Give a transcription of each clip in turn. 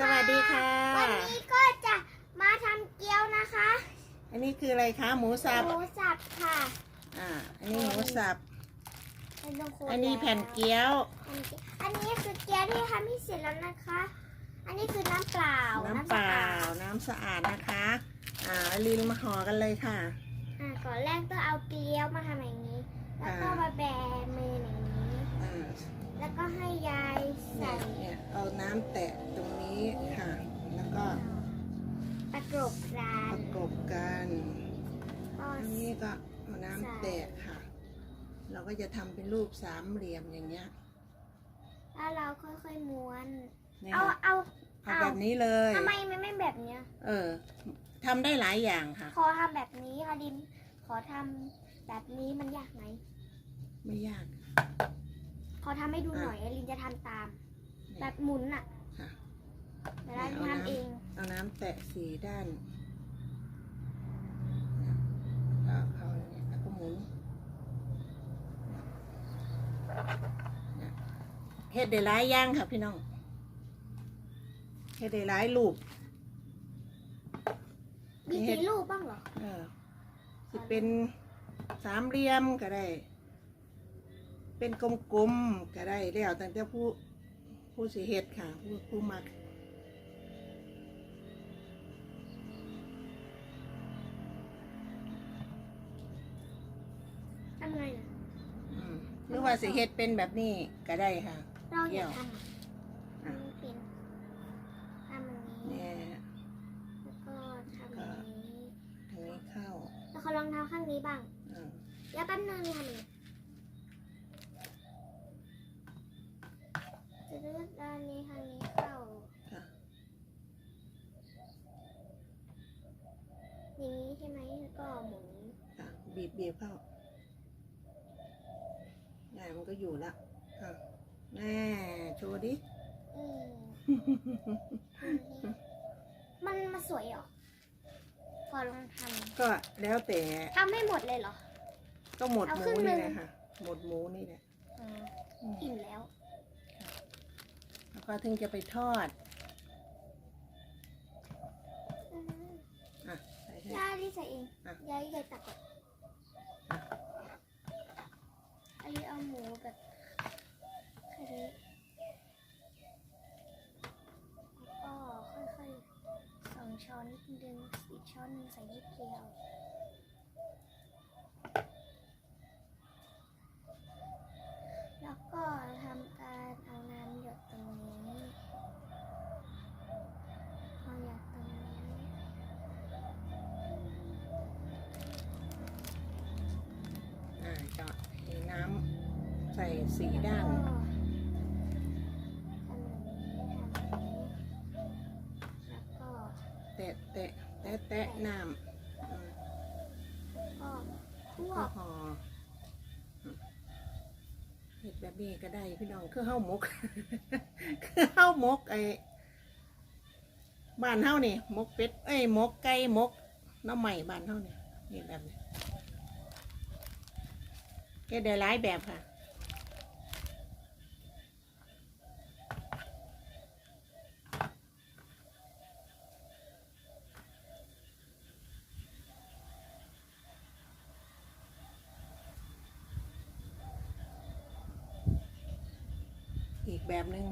สวัสดีค่ะ วันนี้ก็จะมาทำเกี๊ยวนะคะ อันนี้คืออะไรคะ หมูสับ หมูสับค่ะ อ่า อันนี้หมูสับเป็นตรงโคนอันนี้แผ่นเกี๊ยว อันนี้คือเกี๊ยวที่ทำให้เสร็จแล้วนะคะ อันนี้คือน้ำเปล่า น้ำเปล่าสะอดน้ำสะอาดนะคะ อ่าลินมาห่อกันเลยค่ะ อ่า ก่อนแรกต้องเอาเกี๊ยวมาทำอย่างนี้ แล้วก็อ่ามมาแบมืออย่างนี้อ่า แล้วก็ให้ยายเนี่ใส่ยเนี่ยเอาน้ำแตะตรงนี้ค่ะ แล้วก็ประกบกาปนระกบกันก็อันนี้ก็เอาน้ำแตะค่ะ เราก็จะทำเป็นรูปสามเหลี่ยมอย่างเงี้ยแล้วเราค่อยๆม้วน เนี่ยเอาเอาเอาแบบนี้เลย ทำไมมันไม่แบบเนี้ย เออทำได้หลายอย่างค่ะ ขอทำแบบนี้ค่ะดิมขอทำแบบนี้มันยากไหมไม่ยาก ขอทำให้ดูหน่อยลินจะทำตาม แบบหมุนอะค่ะเดี๋ยวเราลินทำเอง เอาน้ำแตะสีด้านแล้วก็เข้าอย่างเงี้ยแล้วก็หมุนเนี่ยเฮ็ดได้หลายอย่างค่ะพี่น้องเฮ็ดได้หลายรูป มีกี่รูปบ้างเหรอเออสิเป็นสามเหลี่ยมก็ได้ เป็นกลมๆก็ได้แล้วตั้งแต่ผู้ผู้สิเฮ็ดค่ะ ผู้ผู้มักทำไงน่ะอืมหรือว่าสิเฮ็ดเป็นแบบนี้ก็ได้ค่ะ เราอยากทำอะอะมันเป็นทำอย่างนี้ เนี่ยแล้วก็ทำอย่างนี้ ทางนี้เข้าแล้วเขาลองทำข้างนี้บ้าง อ่า แล้วแป๊บนึงทำอีกานนี้ทางนี้เข้าค่ะอย่างนี้ใช่ไหมแล้วก็หมุนค่ะบีบบีบเข้าได้มันก็อยู่แล้วค่ะแม่โชว์ดิ อืมมันมาสวยเหรอพอลองทก็แล้วแต่ำทำให้หมดเลยเหรอ ก็หมดเอาหครึ่มูงหนึ่นี่งแหละค่ะ หมดหมูนี่แหละ อืมอืมอิ่มแล้ว แล้วก็ถึงจะไปทอดอืมอะใส่ให้ย่าลิใส่เองอะย่าลิใส่ตักก่อนอันนี้เอาหมูแบบแค่นี้แล้วก็ค่อยๆสองช้อนดึงอีกช้อนหนึงใส่นิดเดียวแล้ว สีด้านทำอย่างนี้ทำอย่างนี้แล้วก็แตะแตะแตะแตะน้ำก็พอเห็ดแบบนี้ก็ได้พี่น้องคือข้าวหมกคือข้าวหมกไอ้บ้านเฮานี่หมกเป็ด เอ้ยหมกไก่หมกน้ำใหม่บ้านเฮานี่นี่แบบนี้เฮ็ดได้หลายแบบค่ะ อีก แบบหนึ่ง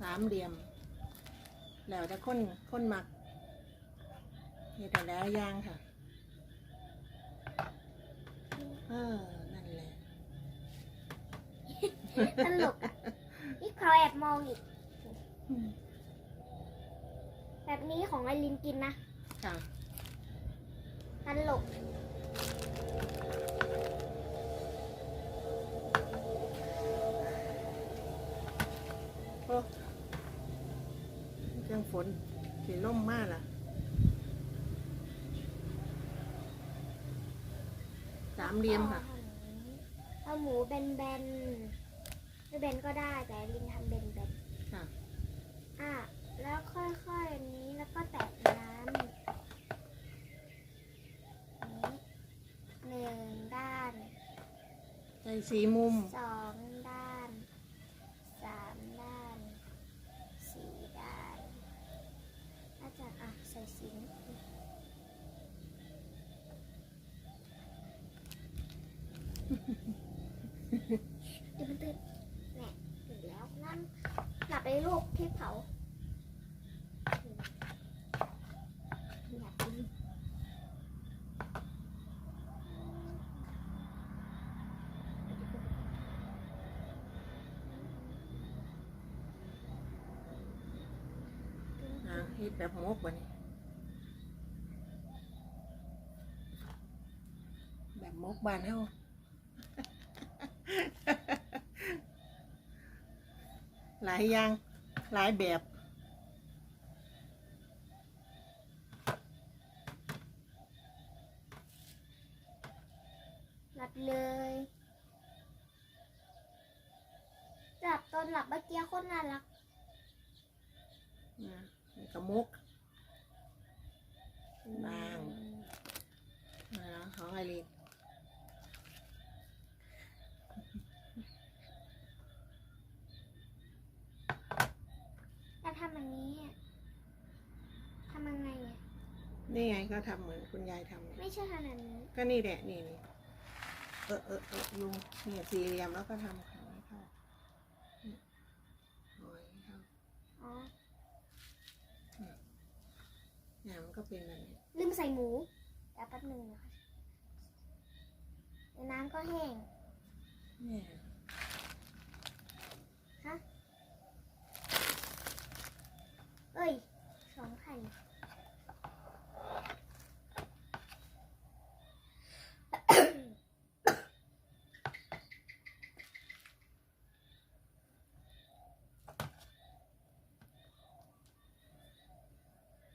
สามเหลี่ยม แล้วแต่คนคนมักเฮ็ดแต่แล้วย่างค่ะเออนั่นแหละตลกอะนี่เขาแอบมองอีก แบบนี้ของไอรินกินนะค่ะตลก ฝนสีล่มมากล่ะสามเหลี่ยมค่ะ เอาหมูแบนๆไม่แบนก็ได้แต่ลินทำแบนค่ะๆอะ แล้วค่อยๆอันนี้แล้วก็แตะน้ำนี้หนึ่งด้าน ใส่สีมุมสองด้าน สามด้าน สี่ด้าน ตื่นตื่นแหน่ตื่นแล้วนั่นหลับไปลูกที่เผาเฮ็ดแบบมกบันี้แบบมกบานเฮา หลายอย่าง หลายแบบ หลับเลยหลับตอนหลับเมื่อกี้โคตรน่ารัก นะนี่ก็มก บาง นะของไอรีน แล้วทำอย่างนี้อะทำยังไงอะ นี่ไง ก็ทำเหมือนคุณยายทำเนี่ยไม่ใช่ขนาดนี้ ก็นี่แหละนี่นี่เออเออเออลุงเนี่ยสี่เหลี่ยมแล้วก็ทำขาให้เข้าเนี่ยหอยให้เข้า อ๋อ เนี่ยมันก็เป็นแบบนี้ ลืมใส่หมูเดี๋ยวแป๊บหนึงนะคะเดี๋ยวน้ำก็แห้ง เนี่ย เอ้ยสองพัน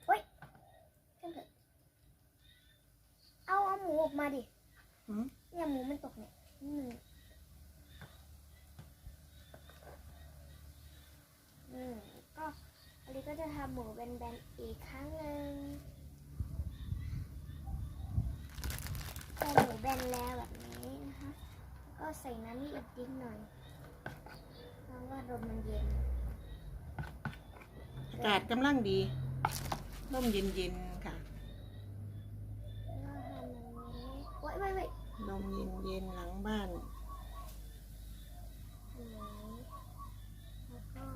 โอ๊ยขึ้นเถอะ เอาเอาหมูออกมาดิหืมเนี่ยหมูมันตกเนี่ยอืมอืมก็อันนี้ก็จะทำหมูแบนๆอีกครั้งหนึ่งพอหมูแบนแล้วแบบนี้นะคะ ก็ใส่น้ำนี่อีกนิดหน่อยเพราะว่าลมมันเย็น อากาศกำลังดี ร่มเย็นๆค่ะ แล้วก็ทำอย่างนี้โอ๊ยไม่ไม่ ล มเย็นๆหลังบ้านทำอย่างนี้แล้วก็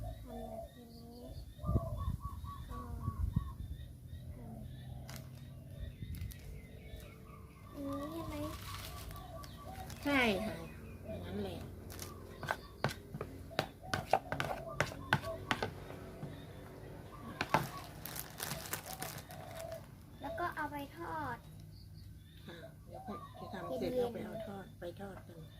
ทำแบบนี้ก็ทำอย่างนี้ใช่ไหมใช่ค่ะอย่างนั้นแหละ แล้วก็เอาไปทอด ค่ะเดี๋ยวค่อยจะทำเสร็จแล้วไปเอาทอดไปทอดกัน แล้ว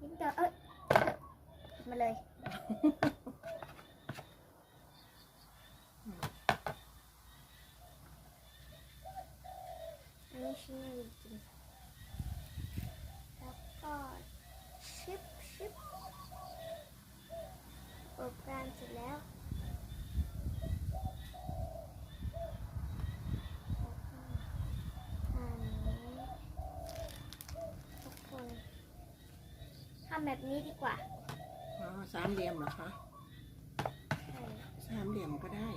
นิดเดียวเอ้ยมาเลย อันนี้ชิ้นหนึ่งจริงแล้วก็ชิปชิปอบกานเสร็จแล้วแล้วก็อันนี้ทุกคนทำแบบนี้ดีกว่าอ๋อสามเหลี่ยมเหรอคะใช่สามเหลี่ยมก็ได้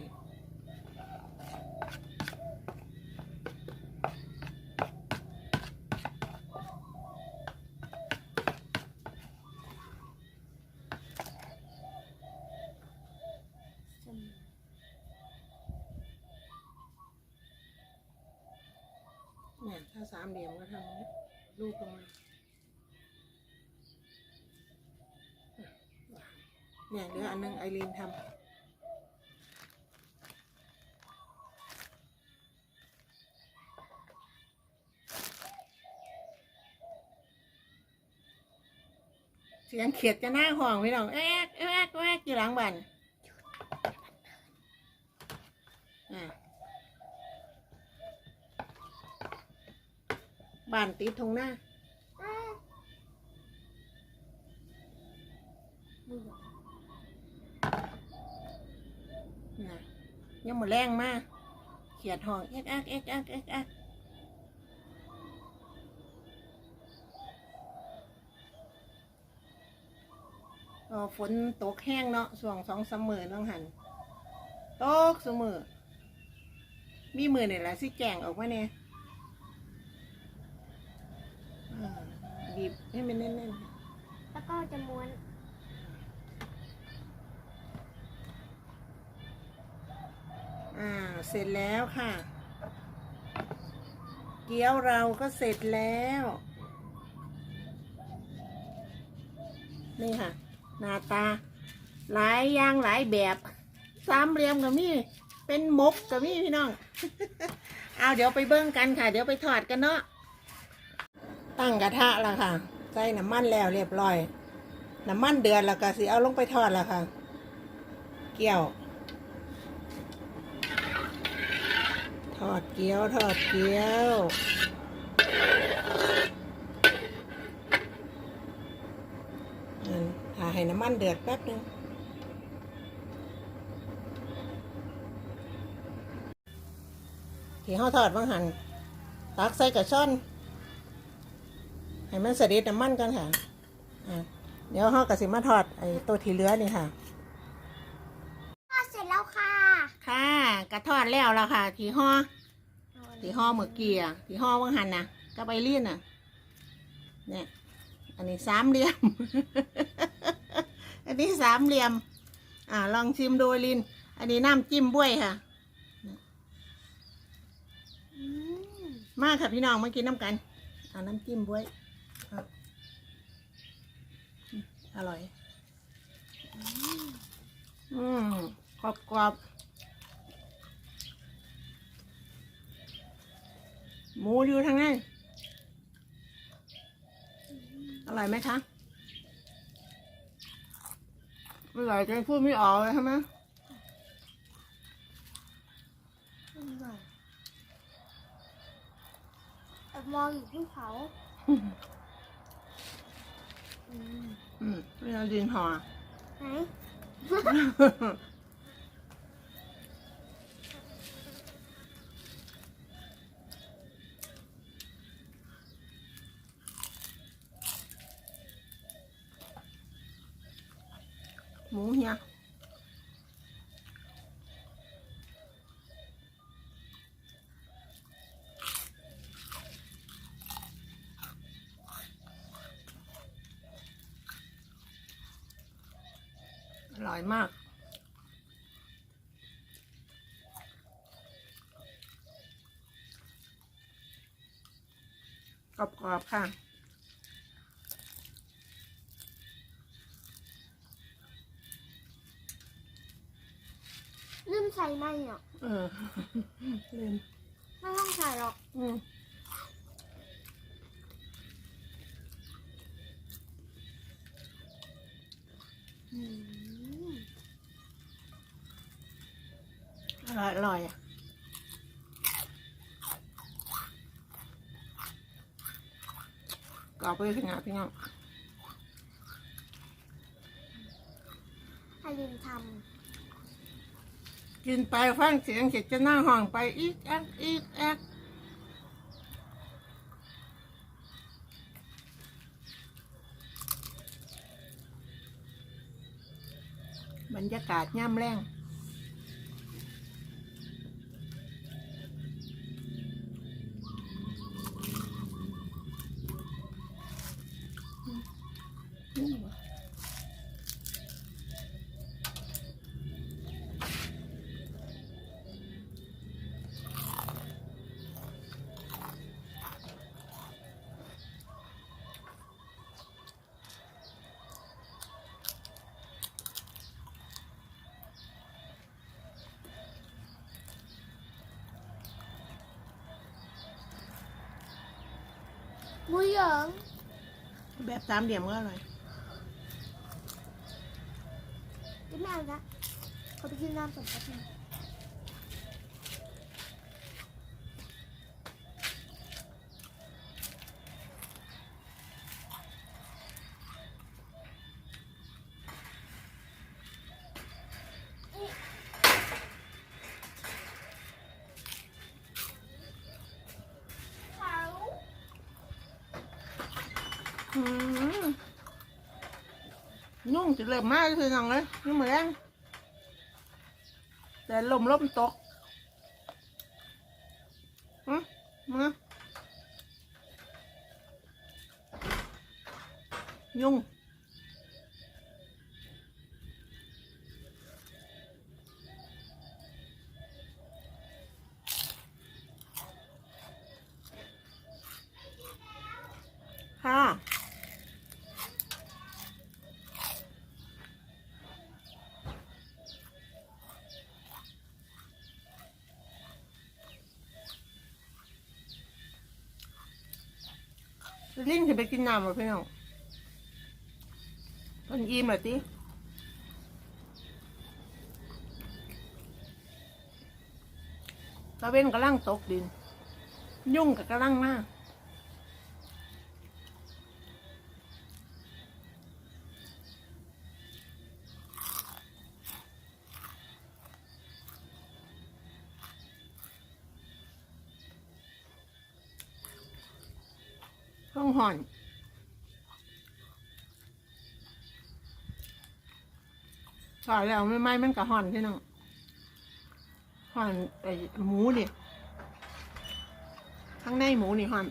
เนี่ยถ้าสามเหลี่ยมก็ทำรูปลงมา เนี่ยเหลืออันหนึงไอรีนทำเสียงเขียดจะหน้าห้องพี่น้องแอ๊กแอ๊กแอ๊กอยู่หลังบ้านะบ้านติดทงหน้าเบื่อ น่ะ ยังหมดแรงมากเขียดห้องเอ็กอักเอ็กอักเอ็กอักฝนตกแห้งเนาะส่วงสองสมมือน้องหันตกสมือมีมือเนี่ยแหละสิแจงออกมาเนี่ยบีบให้มันแน่นๆ แล้วก็จะม้วน อ่า เสร็จแล้วค่ะ เกี๊ยวเราก็เสร็จแล้ว นี่ค่ะ หน้าตา หลายอย่างหลายแบบ สามเหลี่ยมกับมี่เป็นมกกับมี่พี่น้อง เอาเดี๋ยวไปเบิ้งกันค่ะ เดี๋ยวไปทอดกันเนาะ ตั้งกระทะแล้วค่ะ ใส่น้ำมันแล้วเรียบร้อย น้ำมันเดือดแล้วก็สิเอาลงไปทอดแล้วค่ะ เกี๊ยว ทอดเกี๊ยว ทอดเกี๊ยวอันถ้าให้น้ำมันเดือดแป๊บนึงที่ห่อทอดบางหันตักใส่กระช่อน ให้มันเสด็จน้ำมันกันค่ะอะเดี๋ยวห่อกระสิมาทอดไอ้ตัวที่เหลือนี่ค่ะ ทอดเสร็จแล้วค่ะ ค่ะ กระทอดแล้วล้วค่ะที่ห่อที่ห่อเมื่อกี้อะที่ห่อบางหันนะก็ไปเลี่ยนอะ เนี่ย อันนี้สามเหลี่ยม อันนี้สามเหลี่ยม อ่า ลองชิมดูลิน อันนี้น้ำจิ้มบ้วยค่ะมมาค่ะพี่น้องมากินน้ำกัน เอาน้ำจิ้มบ้วยครับอืมอร่อย อืมกรอบกรอบ หมูอยู่ทางนั้นอร่อยไหมคะอร่อยจนพูดไม่ออกเลยใช่ไหมอร่อยแอบมองอยู่ที่เขาอืมอืมไม่เอาดินห่อไหน หมูเฮียอร่อยมากกรอบๆค่ะ ลืมใส่ ไหมอะเออลืมไม่ต้องใส่หรอกอืมอืมอร่อยอร่อยอะกรอบไปถึงอะพี่น้องให้ลินท กินไปฟังเสียงเสร็จจะหน้าห้องไปอีกแอกอีกแอกบรรยากาศย่ำแรง หมูหยองแบบสามเหลี่ยมก็อร่อยกินไม่เอาละเขาไปกินน้ำสดแป๊บนึง นุ่งสิเลิมมากคือนังเลยนี่เหมือนแต่ลมลมตก ลิ้นจะไปกินน้ำเหรอพี่น้องมันอิ่มเหรอติตะเวนกำลังตกดิน ยุ่งกับกำลังมาก งห่อนต่อนแล้วไม่ไม่มันก็ห่อนพี่น้องห่อนไอหมูดิข้างในหมูนี่ห่อน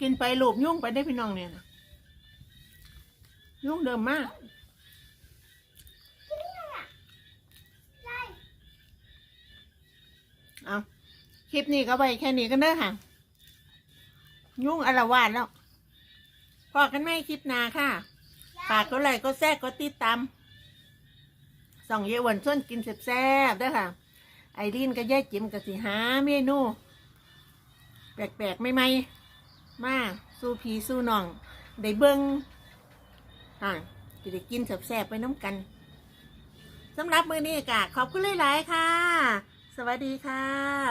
กินไปหลูบยุ่งไปได้พี่น้องเนี่ยนะยุ่งเดิมมากกินได้ไงอะได้เอาคลิปนี้ก็ไปแค่นี้กันเด้อค่ะ ยุ่งอารวาสแล้วพอกันไม่คลิปนาค่ะฝากก็ไลค์ก็แทรกก็ติดตามส่องเยาวันส้นกินแซ่บๆเด้อค่ะ ไอรีนก็แย่จิ๋มกับสิหาเมนู แปลกๆ ไม่ไม่ๆ มาสู้พีสู้น้องได้เบิ้งอ่าจะได้กินแสบๆไปน้ำกันสำหรับมือนี้กะขอบคุณหลายๆค่ะ สวัสดีค่ะ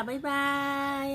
บ๊ายบาย